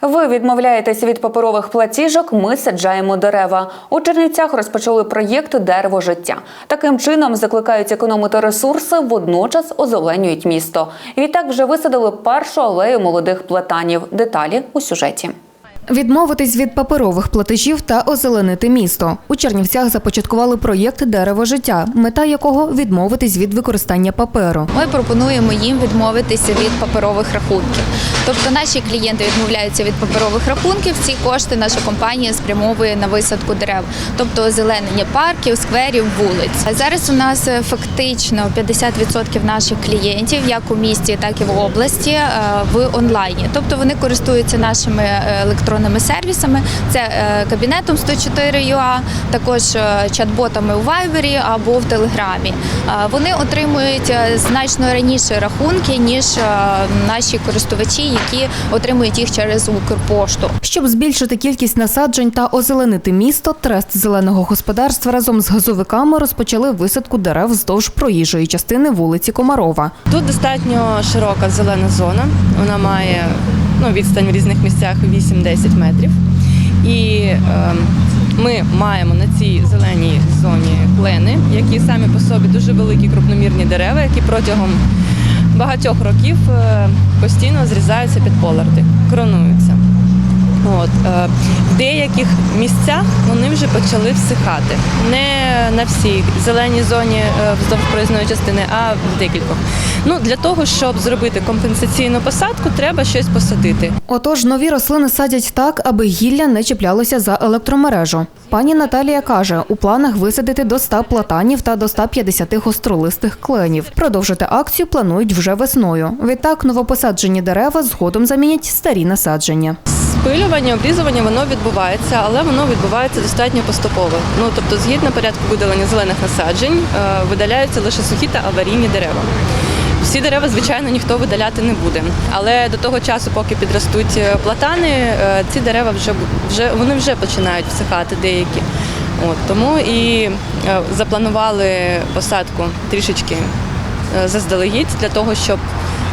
Ви відмовляєтесь від паперових платіжок. Ми саджаємо дерева. У Чернівцях розпочали проєкт Дерево життя. Таким чином закликають економити ресурси, водночас озеленюють місто. Відтак вже висадили першу алею молодих платанів. Деталі у сюжеті. Відмовитись від паперових платежів та озеленити місто. У Чернівцях започаткували проєкт Дерево життя, мета якого відмовитись від використання паперу. Ми пропонуємо їм відмовитися від паперових рахунків. Тобто наші клієнти відмовляються від паперових рахунків. Ці кошти наша компанія спрямовує на висадку дерев, тобто озеленення парків, скверів, вулиць. Зараз у нас е, фактично 50% наших клієнтів, як у місті, так і в області, е, в онлайні. Тобто вони користуються нашими е, електронними сервісами. Це е, кабінетом 104 UA, також е, чат-ботами у Viber або в Телеграмі. Е, Вони отримують значно раніше рахунки ніж наші користувачі, які отримують їх через Укрпошту. Щоб збільшити кількість насаджень та озеленити місто, трест зеленого господарства разом з газовиками розпочали висадку дерев вздовж проїжджої частини вулиці Комарова. Тут достатньо широка зелена зона. Вона має ну, відстань в різних місцях 8-10 метрів. І е, ми маємо на цій зеленій зоні клени, які самі по собі дуже великі крупномірні дерева, які протягом багатьох років е, постійно зрізаються під поларди, коронуються. От, е, в деяких місцях вони вже почали всихати. Не на всій зеленій зоні е, вздовж проїзної частини, а в декількох. Ну, для того, щоб зробити компенсаційну посадку, треба щось посадити. Отож, нові рослини садять так, аби гілля не чіплялося за електромережу. Пані Наталія каже, у планах висадити до 100 платанів та до 150 гостролистих кленів. Продовжити акцію планують вже весною. Відтак, новопосаджені дерева згодом замінять старі насадження. Спилювання, обрізування воно відбувається, але воно відбувається достатньо поступово. Ну тобто, згідно порядку видалення зелених насаджень, е, видаляються лише сухі та аварійні дерева. Всі дерева, звичайно, ніхто видаляти не буде. Але до того часу, поки підростуть е, платани, е, ці дерева вже вже вони вже починають всихати деякі. От тому і запланували посадку трішечки заздалегідь для того, щоб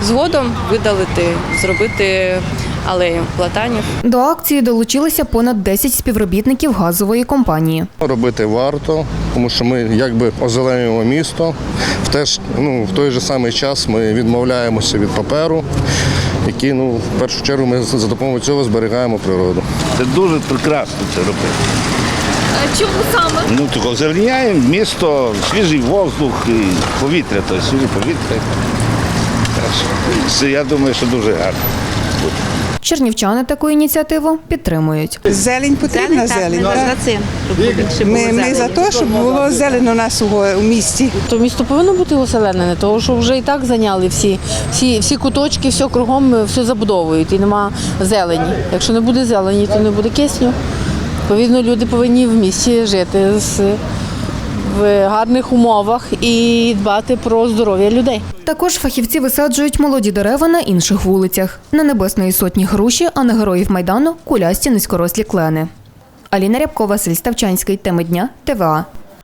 згодом видалити, зробити алею платанів. До акції долучилися понад 10 співробітників газової компанії. Робити варто, тому що ми якби озеленюємо місто. В, теж, ну, в той же самий час ми відмовляємося від паперу, який ну, в першу чергу ми за допомогою цього зберігаємо природу. Це дуже прекрасно це робити. Чому саме? Ну, тільки озеленяємо місто, свіжий воздух, і повітря, то свіже повітря. Це, я думаю, що дуже гарно. Чернівчани таку ініціативу підтримують. Зелень потрібна зелень. Ми так. за цим, Ми, ми за те, щоб було зелено у нас у, у місті. То місто повинно бути оселенене, тому що вже і так зайняли всі, всі, всі куточки, все кругом е, все забудовують і нема зелені. Якщо не буде зелені, то не буде кисню. Відповідно, люди повинні в місті жити з, в гарних умовах і дбати про здоров'я людей. Також фахівці висаджують молоді дерева на інших вулицях. На Небесної сотні груші, а на героїв Майдану кулясті низькорослі клени. Аліна Рябкова, Василь Ставчанський. Теми дня ТВА.